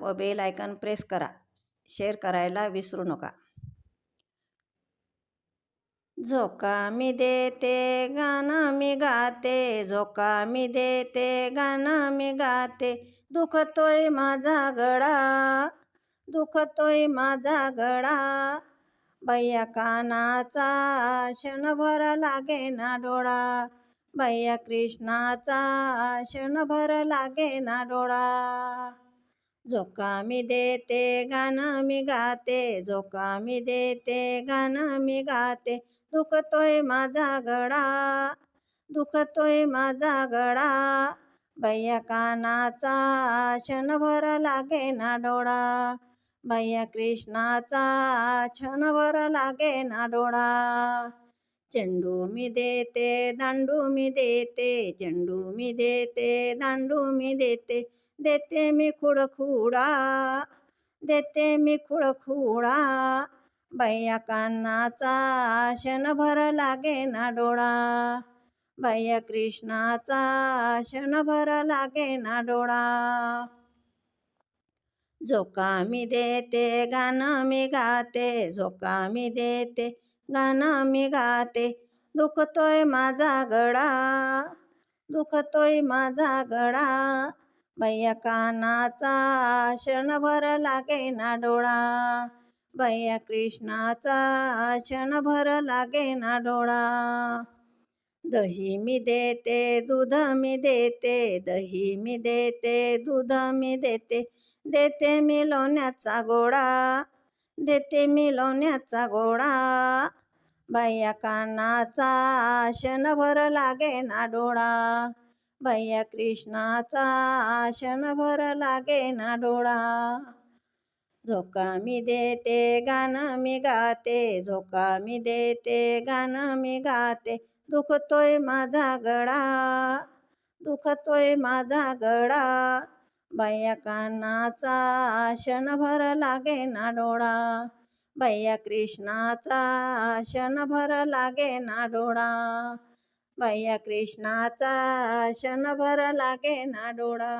व bell icon press करा. Share करायला विसरू नका. झोका मी देते गाणं मी गाते. झोका मी देते गाणं मी गाते. दुखतोय माझा गळा. दुखतोय माझा गळा. बैया कानाचा क्षणभर लागे ना डोळा. बैया कृष्णाचा क्षणभर लागे ना डोळा. झोका मी देते गाणं मी गाते. झोका मी देते गाणं मी गाते. दुखतोय माझा गळा दुखतोय माझा गळा. भैया कानाचा क्षणभर लागे ना डोळा. भैया कृष्णाचा क्षणभर लागे ना डोळा. चेंडू मी देते दांडू मी देते. चेंडू मी देते दांडू मी देते. देते मी खुडखुडा देते मी खुडखुडा. बैया कानाचा क्षणभर लागे ना डोळा. बैया कृष्णाचा क्षणभर लागे ना डोळा. झोका मी देते गाणं मी गाते. झोका मी देते गाणं मी गाते. दुखतोय माझा गळा दुखतोय माझा गळा. भैया कानाचा क्षणभर लागे ना डोळा. भैया कृष्णाचा क्षणभर लागे ना डोळा. दही मी देते दूध मी देते दही मी देते दूध मी देते. देते मी लोण्याचा गोळा देते मी लोण्याचा गोळा. भैया कानाचा क्षणभर लागे ना डोळा. भैया कृष्णाचा क्षणभर लागे ना डोळा. झोका मी देते गाणं मी गाते. झोका मी देते गाणं मी गाते. दुखतोय माझा गळा. दुखतोय माझा गळा. भैया कानाचा क्षणभर लागे ना डोळा. भैया कृष्णाचा क्षणभर लागे ना डोळा. भैया कृष्णाचा क्षणभर लागे ना डोळा.